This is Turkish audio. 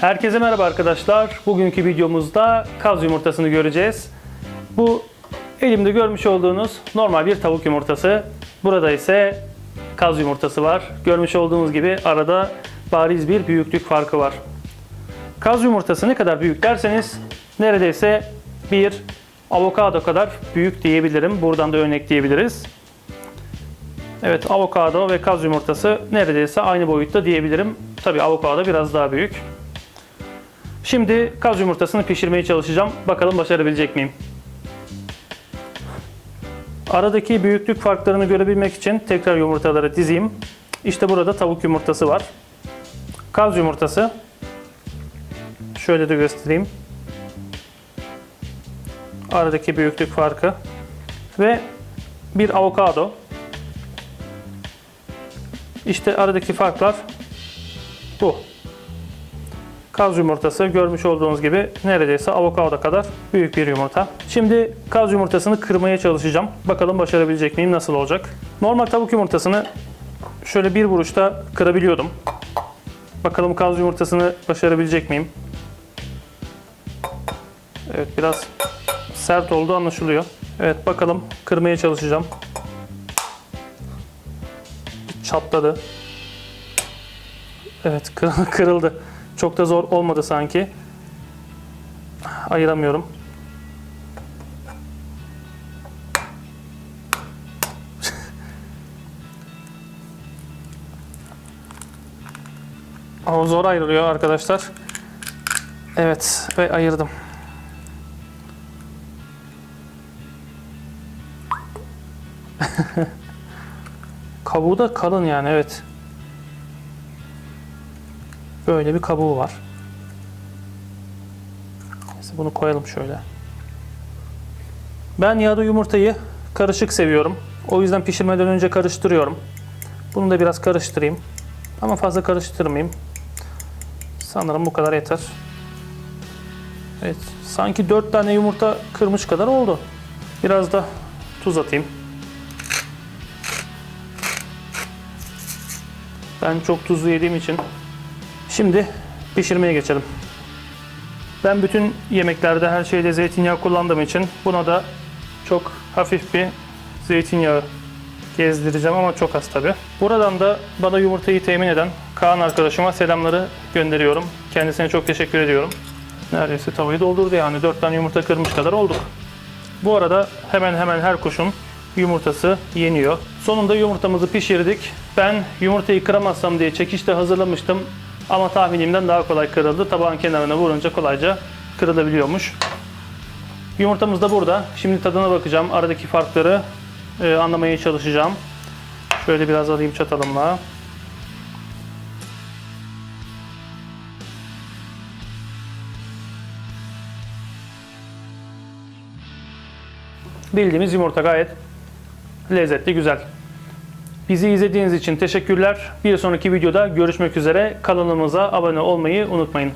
Herkese merhaba arkadaşlar. Bugünkü videomuzda kaz yumurtasını göreceğiz. Bu elimde görmüş olduğunuz normal bir tavuk yumurtası. Burada ise kaz yumurtası var. Görmüş olduğunuz gibi arada bariz bir büyüklük farkı var. Kaz yumurtası ne kadar büyük derseniz neredeyse bir avokado kadar büyük diyebilirim. Buradan da örnek diyebiliriz. Evet avokado ve kaz yumurtası neredeyse aynı boyutta diyebilirim. Tabi avokado biraz daha büyük. Şimdi kaz yumurtasını pişirmeye çalışacağım. Bakalım başarabilecek miyim? Aradaki büyüklük farklarını görebilmek için tekrar yumurtaları dizeyim. İşte burada tavuk yumurtası var. Kaz yumurtası. Şöyle de göstereyim. Aradaki büyüklük farkı. Ve bir avokado. İşte aradaki farklar bu. Kaz yumurtası görmüş olduğunuz gibi neredeyse avokado kadar büyük bir yumurta. Şimdi kaz yumurtasını kırmaya çalışacağım. Bakalım başarabilecek miyim, nasıl olacak? Normal tavuk yumurtasını şöyle bir vuruşta kırabiliyordum. Bakalım kaz yumurtasını başarabilecek miyim? Evet biraz sert oldu anlaşılıyor. Evet bakalım kırmaya çalışacağım. Çatladı. Evet kır- kırıldı. Çok da zor olmadı sanki. Ayıramıyorum. Ama zor ayrılıyor arkadaşlar. Evet ve ayırdım. Kabuğu da kalın yani evet. Böyle bir kabuğu var. Neyse bunu koyalım şöyle. Ben yağda yumurtayı karışık seviyorum. O yüzden pişirmeden önce karıştırıyorum. Bunu da biraz karıştırayım. Ama fazla karıştırmayayım. Sanırım bu kadar yeter. Evet, sanki 4 tane yumurta kırmış kadar oldu. Biraz da tuz atayım. Ben çok tuzlu yediğim için Şimdi pişirmeye geçelim. Ben bütün yemeklerde her şeyde zeytinyağı kullandığım için buna da çok hafif bir zeytinyağı gezdireceğim ama çok az tabi. Buradan da bana yumurtayı temin eden Kaan arkadaşıma selamları gönderiyorum. Kendisine çok teşekkür ediyorum. Neredeyse tavayı doldurdu yani 4 tane yumurta kırmış kadar olduk. Bu arada hemen hemen her kuşun yumurtası yeniyor. Sonunda yumurtamızı pişirdik. Ben yumurtayı kıramazsam diye çekişte hazırlamıştım. Ama tahminimden daha kolay kırıldı. Tabağın kenarına vurunca kolayca kırılabiliyormuş. Yumurtamız da burada. Şimdi tadına bakacağım. Aradaki farkları e, anlamaya çalışacağım. Şöyle biraz alayım çatalımla. Bildiğimiz yumurta gayet lezzetli, güzel. Bizi izlediğiniz için teşekkürler. Bir sonraki videoda görüşmek üzere. Kanalımıza abone olmayı unutmayın.